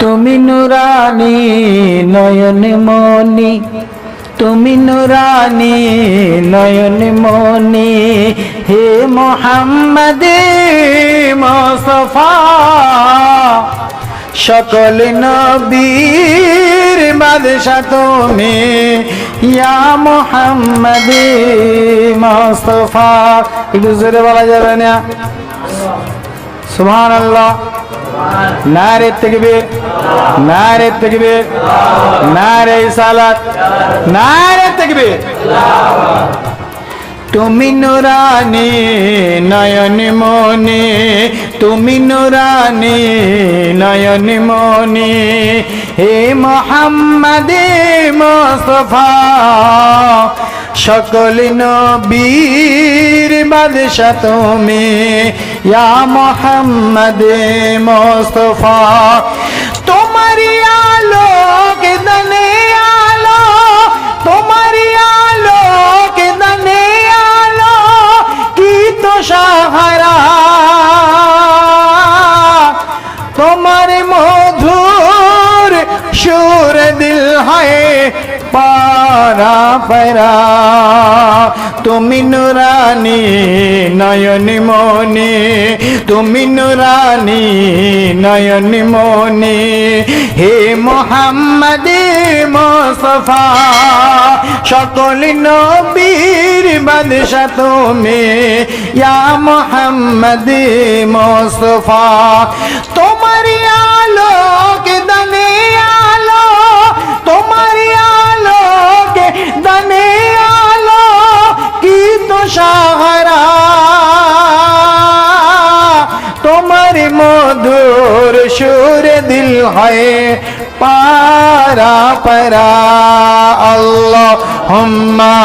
তুমি নুরানি, নয়ন মনি তুমি নুরানি, নয়ন মনি হে মোহাম্মদ, মোস্তফা। সকল নবীর বাদশা তুমি। ইয়া মোহাম্মদ, মোস্তফা। একটু জোরে বলা যাবে না? সুবহান আল্লাহ নারে তকবীর নারে তকবীর, নারে সালাত, নারে তকবীর। তুমি নুরানি, নয়ন মনি। তুমি নুরানি, নয়ন মনি। হে মোহাম্মদ মোস্তফা, সকল নবীর বাদশা তুমি। ইয়া মোহাম্মদ মোস্তফা তোমারি আলোক দনে সুর দিল হয় পারা পারা তুমি নুরানি, নয়ন মনি তুমি নুরানি, নয়ন মনি হে মোহাম্মদ মোস্তফা, সকল নবীর বাদশা তুমি। ইয়া মোহাম্মদ মোস্তফা তোমার আলোক দনে আলো। সাহারা তোমার মধুর সুর দিল হয় পারা পারা। আল্লাহ হুম্মা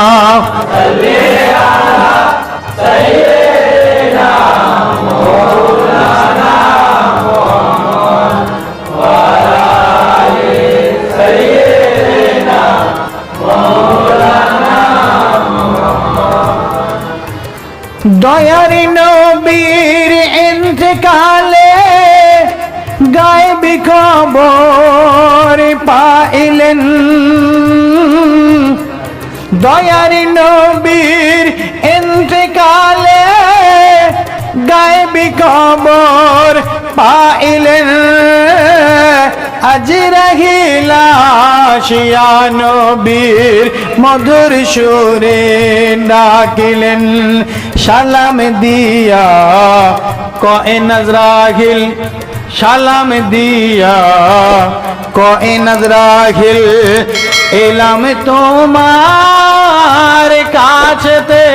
দয়ার নবীর ইন্তকালে গায়বি খবর পাইলেন। দয়ার নবীর ইন্তকালে গায়বি খবর পাইলেন। আজ রহিলা শিয়া নবীর মধুর সুরে ডাকিলেন, সালাম দিয়া, কয়ে নজরাহিল, সালাম দিয়া, কয়ে নজরাহিল, এলাম তোমার কাছেতে।